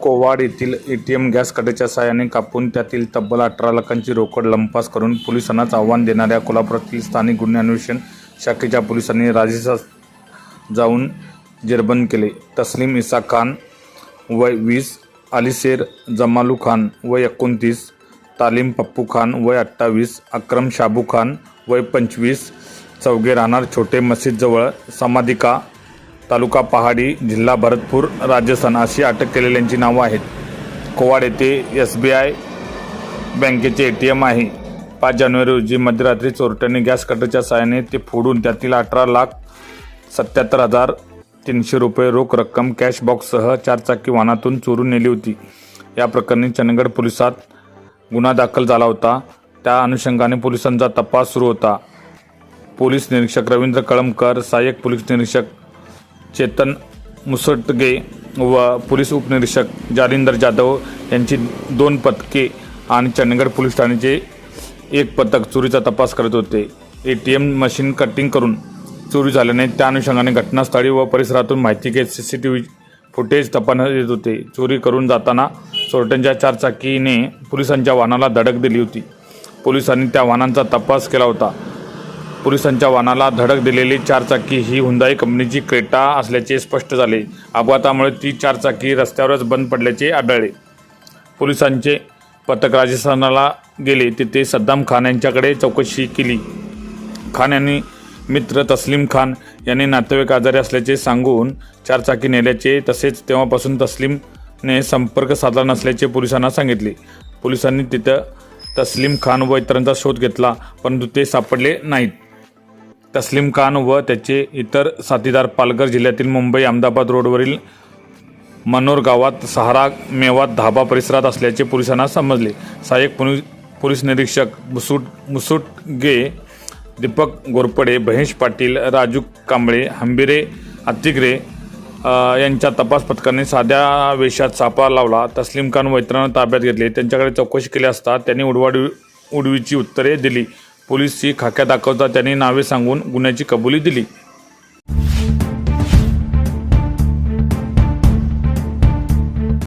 कोवाड येथील ATM gas कटेच्या साहाय्याने कापून त्यातील तब्बल अठरा लाखांची रोकड लंपास करून पोलिसांनाच आव्हान देणाऱ्या कोल्हापुरातील स्थानिक गुन्हे अन्वेषण शाखेच्या पोलिसांनी राजेशात जाऊन जेरबंद केले. तस्लीम इसा खान वय वीस अलिसेर जमालू खान वय एकोणतीस तालीम पप्पू खान वय अठ्ठावीस अक्रम शाबू खान वय पंचवीस चौघे राहणार छोटे मस्जिदजवळ समाधिका तालुका पहाडी जिल्हा भरतपूर राजस्थान अशी अटक केलेल्यांची नावं आहेत. कोवाड येथे एस बी आय बँकेचे ए टी एम आहे. पाच जानेवारी रोजी मध्यरात्री चोरट्याने गॅस कटरच्या साहाय्याने ते फोडून त्यातील अठरा लाख सत्याहत्तर हजार तीनशे रुपये रोख रक्कम कॅश बॉक्ससह चारचाकी वाहनातून चोरून नेली होती. या प्रकरणी चंदगड पोलिसात गुन्हा दाखल झाला होता. त्या अनुषंगाने पोलिसांचा तपास सुरू होता. पोलीस निरीक्षक रवींद्र कळमकर सहाय्यक पोलीस निरीक्षक चेतन मुसटगे व पोलीस उपनिरीक्षक जालिंदर जाधव यांची दोन पथके आणि चंदगड पोलीस ठाण्याचे एक पथक चोरीचा तपास करत होते. A T M machine cutting करून चोरी झाल्याने त्या अनुषंगाने घटनास्थळी व परिसरातून माहिती घेत C C T V footage तपासण्यात येत होते. चोरी करून जाताना चोरट्यांच्या चारचाकीने पोलिसांच्या वाहनाला धडक दिली होती. पोलिसांनी त्या वाहनांचा तपास केला होता. पोलिसांच्या वाहनाला धडक दिलेली चारचाकी ही हुंदाई कंपनीची क्रेटा असल्याचे स्पष्ट झाले. अपघातामुळे ती चारचाकी रस्त्यावरच बंद पडल्याचे आढळले. पोलिसांचे पथक राजस्थानाला गेले तिथे सद्दाम खान यांच्याकडे चौकशी केली. खान यांनी मित्र तस्लीम खान यांनी नातेवाईक आजारी असल्याचे सांगून चारचाकी नेल्याचे तसेच तेव्हापासून तस्लीमने संपर्क साधला नसल्याचे पोलिसांना सांगितले. पोलिसांनी तिथं तस्लीम खान व इतरांचा शोध घेतला परंतु ते सापडले नाहीत. तस्लीम खान व त्याचे इतर साथीदार पालघर जिल्ह्यातील मुंबई अहमदाबाद रोडवरील मनोर गावात सहारा मेवात धाबा परिसरात असल्याचे पोलिसांना समजले. सहाय्यक पोलीस पोलीस निरीक्षक मुसुट मुसुटगे दीपक गोरपडे महेश पाटील राजू कांबळे हंबिरे अतिग्रे यांच्या तपास पथकाने साध्या वेशात सापळा लावला. तस्लीम खान व इतरांना ताब्यात घेतले. त्यांच्याकडे चौकशी केली असता त्यांनी उडवाडी उडवीची उत्तरे दिली. पोलीसची खाक्या दाखवता त्यांनी नावे सांगून गुन्ह्याची कबुली दिली.